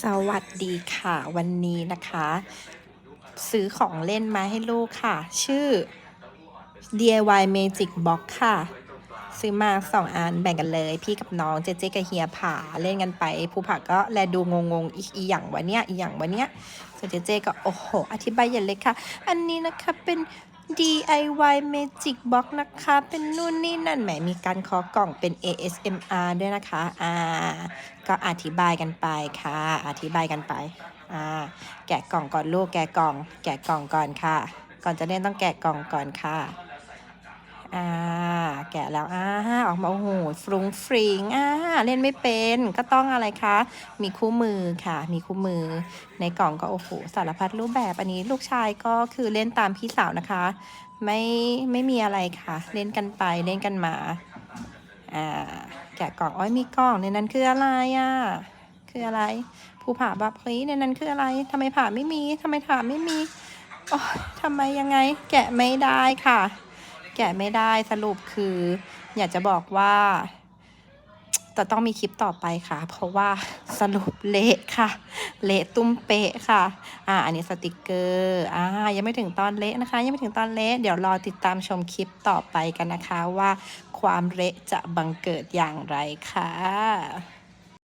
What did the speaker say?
สวัสดีค่ะวันนี้นะคะ ซื้อของเล่นมาให้ลูกค่ะ ชื่อ DIY Magic Box ค่ะ ซื้อมาสองอันแบ่งกันเลย พี่กับน้องเจเจกับเฮียผาเล่นกันไป ภูผาก็แลดูงงๆอีอีหยังวะเนี้ยอีหยังวะเนี้ยส่วนเจเจก็โอ้โห อธิบายอย่างเลยค่ะ อันนี้นะคะเป็น DIY Magic Box นะคะ เป็นนู่นนี่นั่นแหมมีการเคอกล่องเป็น ASMR ด้วยนะคะ อ่า ก็อธิบายกันไปค่ะ อธิบายกันไป อ่า แกะกล่องก่อนลูก แกะกล่อง แกะกล่องก่อนค่ะ ก่อนจะเล่นต้องแกะกล่องก่อนค่ะ อ่า แกะแล้วอ่าออกมาโอ้โหฟรุ้งฟริงอ่าเล่นไม่เป็นก็ต้องอะไรคะ มีคู่มือค่ะ มีคู่มือ ในกล่องก็โอ้โหสารพัดรูปแบบอันนี้ลูกชายก็คือเล่นตามพี่สาวนะคะ ไม่ไม่มีอะไรค่ะ เล่นกันไปเล่นกันมาอ่าแกะกล่องอ้อยมีกล่องในนั้นคืออะไรอะคืออะไรภูผาแบบเฮ้ยในนั้นคืออะไรทำไมผ่าไม่มีทำไมผ่าไม่มีโอ้ทำไมยังไง แกะไม่ได้ค่ะ แกะไม่ได้สรุปคือ อยากจะบอกว่าจะต้องมีคลิปต่อไปค่ะ เพราะว่าสรุปเละค่ะ เละตุ้มเป๊ะค่ะ อ่า อันนี้สติกเกอร์อ่ายังไม่ถึงตอนเละนะคะ ยังไม่ถึงตอนเละเดี๋ยวรอติดตามชมคลิปต่อไปกันนะคะว่าความเละจะบังเกิดอย่างไรค่ะ